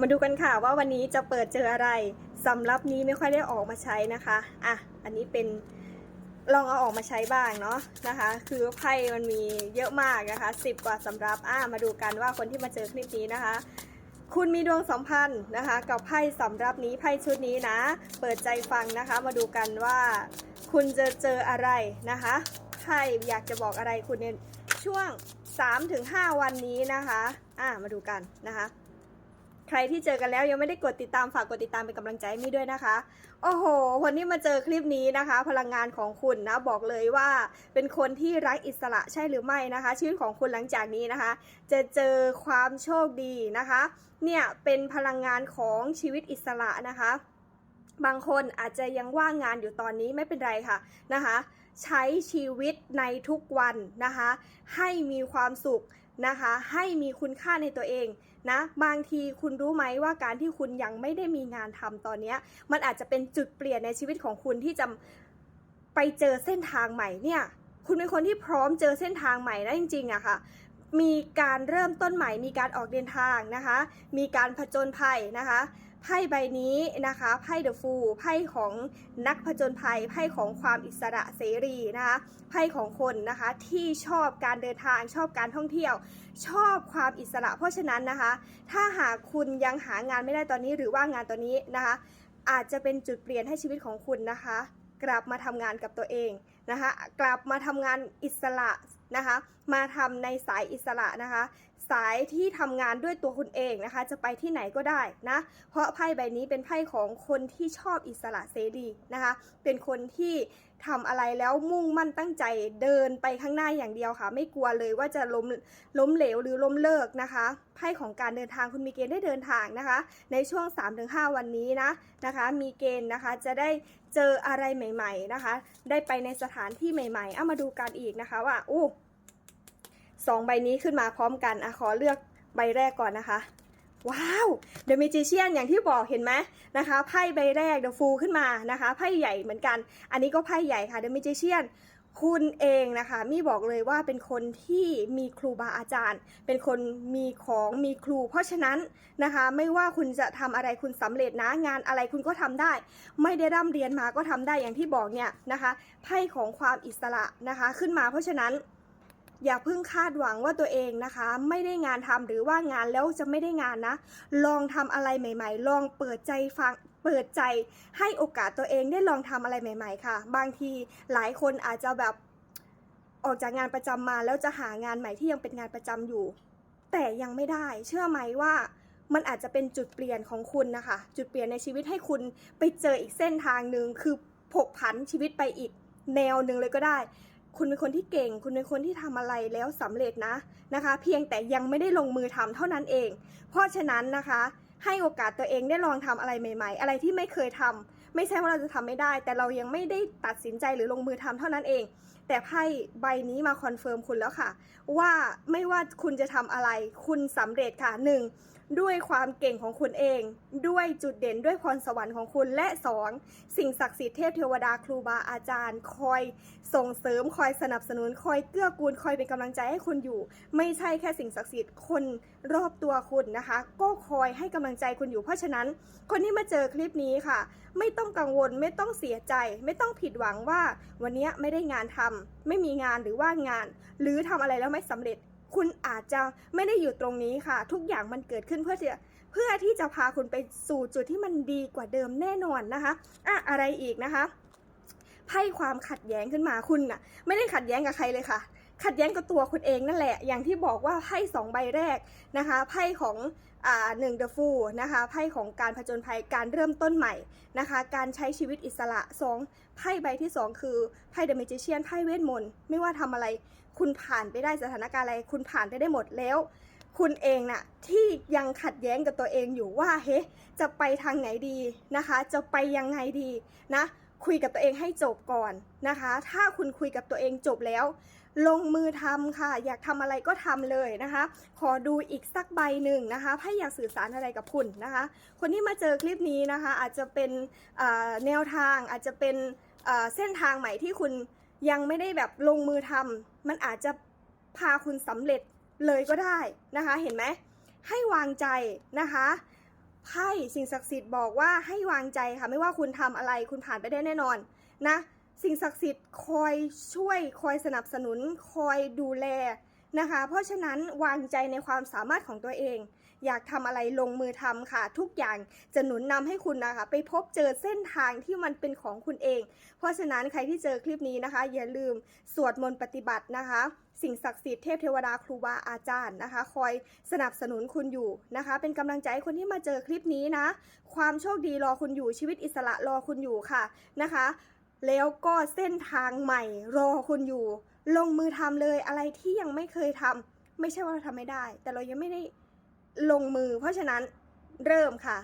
มาดูกันค่ะว่าวันนี้จะเปิดเจออะไรสำรับนี้ไม่ค่อยได้ออกมาใช้นะคะอะอันนี้เป็นลองเอาออกมาใช้บ้างเนาะนะคะ คือไพ่มันมีเยอะมากนะคะสิบกว่าสำรับอะมาดูกันว่าคนที่มาเจอคลิปนี้นะคะ คุณมีดวงสัมพันธ์นะคะ กับไพ่สำรับนี้ไพ่ชุดนี้นะ เปิดใจฟังนะคะ มาดูกันว่า คุณจะเจออะไรนะคะไพ่อยากจะบอกอะไรคุณในช่วง 3-5 วันนี้นะคะ อะมาดูกันนะคะ รที่เจอกันแล้วยังไม่ได้กดติดตามฝากกดติดตามเป็นกำลังใจให้มี่ด้วยนะคะ โอ้โหวันนี้มาเจอคลิปนี้นะคะ พลังงานของคุณนะบอกเลยว่าเป็นคนที่รักอิสระใช่หรือไม่นะคะชีวิตของคุณหลังจากนี้นะคะ จะเจอความโชคดีนะคะ เนี่ยเป็นพลังงานของชีวิตอิสระนะคะ บางคนอาจจะยังว่างงานอยู่ตอนนี้ไม่เป็นไรค่ะนะคะ ใช้ชีวิตในทุกวันนะคะ ให้มีความสุขนะคะ ให้มีคุณค่าในตัวเองนะบางทีคุณรู้ไหมว่าการที่คุณยังไม่ได้มีงานทำตอนเนี้มันอาจจะเป็นจุดเปลี่ยนในชีวิตของคุณที่จะไปเจอเส้นทางใหม่เนี่ย คุณเป็นคนที่พร้อมเจอเส้นทางใหม่ได้จริงๆอะค่ะมีการเริ่มต้นใหม่ มีการออกเดินทางนะคะ มีการผจญภัยนะคะ ไพ่ใบนี้นะคะไพ่เดอะฟูไพ่ของนักผจญภัยไพ่ของความอิสระเสรีนะคะไพ่ของคนนะคะที่ชอบการเดินทางชอบการท่องเที่ยว ชอบความอิสระ เพราะฉะนั้นนะคะ ถ้าหากคุณยังหางานไม่ได้ตอนนี้หรือว่างานตอนนี้นะคะ อาจจะเป็นจุดเปลี่ยนให้ชีวิตของคุณนะคะ กลับมาทำงานกับตัวเองนะคะ กลับมาทำงานอิสระ นะคะ มาทำในสายอิสระนะคะ สายที่ทำงานด้วยตัวคุณเองนะคะ จะไปที่ไหนก็ได้นะ เพราะไพ่ใบนี้เป็นไพ่ของคนที่ชอบอิสระเสรีนะคะ เป็นคนที่ทำอะไรแล้วมุ่งมั่นตั้งใจเดินไปข้างหน้าอย่างเดียวค่ะ ไม่กลัวเลยว่าจะล้มล้มเหลวหรือล้มเลิกนะคะไพ่ของการเดินทางคุณมีเกณฑ์ได้เดินทางนะคะ ในช่วง 3-5 วันนี้นะนะคะ มีเกณฑ์นะคะจะได้เจออะไรใหม่ ๆนะคะ ได้ไปในสถานที่ใหม่ๆเอามาดูกันอีกนะคะว่าอู้ สองใบนี้ขึ้นมาพร้อมกันอะขอเลือกใบแรกก่อนนะคะ ว้าว The Magician อย่างที่บอกเห็นไหมนะคะไพ่ใบแรก The Fool ขึ้นมานะคะไพ่ใหญ่เหมือนกัน อันนี้ก็ไพ่ใหญ่ค่ะ The Magician คุณเองนะคะมี่บอกเลยว่าเป็นคนที่มีครูบาอาจารย์ เป็นคนมีของมีครู เพราะฉะนั้นนะคะ ไม่ว่าคุณจะทำอะไรคุณสำเร็จนะงานอะไรคุณก็ทำได้ ไม่ได้ร่ำเรียนมาก็ทำได้อย่างที่บอกเนี่ยนะคะไพ่ของความอิสระนะคะขึ้นมาเพราะฉะนั้น อย่าเพิ่งคาดหวังว่าตัวเองนะคะ ไม่ได้งานทำหรือว่างานแล้วจะไม่ได้งานนะ ลองทำอะไรใหม่ ๆ ลองเปิดใจฟังเปิดใจให้โอกาสตัวเองได้ลองทำอะไรใหม่ ๆ ค่ะ บางทีหลายคนอาจจะแบบออกจากงานประจำมาแล้วจะหางานใหม่ที่ยังเป็นงานประจำอยู่ แต่ยังไม่ได้ เชื่อไหมว่ามันอาจจะเป็นจุดเปลี่ยนของคุณนะคะ จุดเปลี่ยนในชีวิตให้คุณไปเจออีกเส้นทางหนึ่งคือผกผันชีวิตไปอีกแนวหนึ่งเลยก็ได้ คุณเป็นคนที่เก่ง คุณเป็นคนที่ทำอะไรแล้วสำเร็จนะนะคะ เพียงแต่ยังไม่ได้ลงมือทำเท่านั้นเอง เพราะฉะนั้นนะคะ ให้โอกาสตัวเองได้ลองทำอะไรใหม่ ๆ อะไรที่ไม่เคยทำไม่ใช่ว่าเราจะทำไม่ได้ แต่เรายังไม่ได้ตัดสินใจหรือลงมือทำเท่านั้นเองแต่ไพ่ใบนี้มาคอนเฟิร์มคุณแล้วค่ะ ว่าไม่ว่าคุณจะทำอะไร คุณสำเร็จค่ะหนึ่งด้วยความเก่งของคุณเอง ด้วยจุดเด่นด้วยพรสวรรค์ของคุณและสองสิ่งศักดิ์สิทธิ์เทพเทวดาครูบาอาจารย์ คอยส่งเสริมคอยสนับสนุน คอยเกื้อกูลคอยเป็นกำลังใจให้คุณอยู่ ไม่ใช่แค่สิ่งศักดิ์สิทธิ์คนรอบตัวคุณนะคะ ก็คอยให้กำลังใจคุณอยู่เพราะฉะนั้น คนที่มาเจอคลิปนี้ค่ะ ไม่ต้องกังวลไม่ต้องเสียใจ ไม่ต้องผิดหวังว่า วันนี้ไม่ได้งานทำไม่มีงานหรือว่างาน หรือทำอะไรแล้วไม่สำเร็จ คุณอาจจะไม่ได้อยู่ตรงนี้ค่ะ ทุกอย่างมันเกิดขึ้นเพื่อที่จะเพื่อที่จะพาคุณไปสู่จุดที่มันดีกว่าเดิมแน่นอนนะคะอะอะไรอีกนะคะไพ่ความขัดแย้งขึ้นมาคุณน่ะ ไม่ได้ขัดแย้งกับใครเลยค่ะ ขัดแย้งกับตัวคุณเองนั่นแหละ อย่างที่บอกว่าไพ่สองใบแรกนะคะไพ่ของหนึ่งเดอะฟูนะคะไพ่ของการผจญภัยการเริ่มต้นใหม่นะคะการใช้ชีวิตอิสระสองไพ่ใบที่สองคือไพ่เดอะเมจิเชียนไพ่เวทมนต์ไม่ว่าทำอะไร คุณผ่านไปได้สถานการณ์อะไร คุณผ่านไปได้หมดแล้ว คุณเองน่ะที่ยังขัดแย้งกับตัวเองอยู่ว่าเฮ้จะไปทางไหนดีนะคะ จะไปยังไงดีนะคุยกับตัวเองให้จบก่อนนะคะ ถ้าคุณคุยกับตัวเองจบแล้ว ลงมือทำค่ะ อยากทำอะไรก็ทำเลยนะคะ ขอดูอีกสักใบหนึ่งนะคะถ้าอยากสื่อสารอะไรกับคุณนะคะ คนที่มาเจอคลิปนี้นะคะ อาจจะเป็นแนวทางอาจจะเป็นเอ่อเส้นทางใหม่ที่คุณยังไม่ได้แบบลงมือทำมันอาจจะพาคุณสำเร็จเลยก็ได้นะคะ เห็นไหมให้วางใจนะคะไพ่สิ่งศักดิ์สิทธิ์บอกว่าให้วางใจค่ะ ไม่ว่าคุณทำอะไรคุณผ่านไปได้แน่นอนนะ สิ่งศักดิ์สิทธิ์คอยช่วยคอยสนับสนุน คอยดูแลนะคะ เพราะฉะนั้นวางใจในความสามารถของตัวเอง อยากทำอะไรลงมือทำค่ะ ทุกอย่างจะหนุนนำให้คุณนะคะ ไปพบเจอเส้นทางที่มันเป็นของคุณเอง เพราะฉะนั้นใครที่เจอคลิปนี้นะคะ อย่าลืมสวดมนต์ปฏิบัตินะคะ สิ่งศักดิ์สิทธิ์เทพเทวดาครูบาอาจารย์นะคะ คอยสนับสนุนคุณอยู่นะคะ เป็นกำลังใจให้คนที่มาเจอคลิปนี้นะ ความโชคดีรอคุณอยู่ชีวิตอิสระรอคุณอยู่ค่ะนะคะ แล้วก็เส้นทางใหม่รอคุณอยู่ ลงมือทำเลยอะไรที่ยังไม่เคยทำไม่ใช่ว่าเราทำไม่ได้ แต่เรายังไม่ได้ลงมือ เพราะฉะนั้นเริ่มค่ะ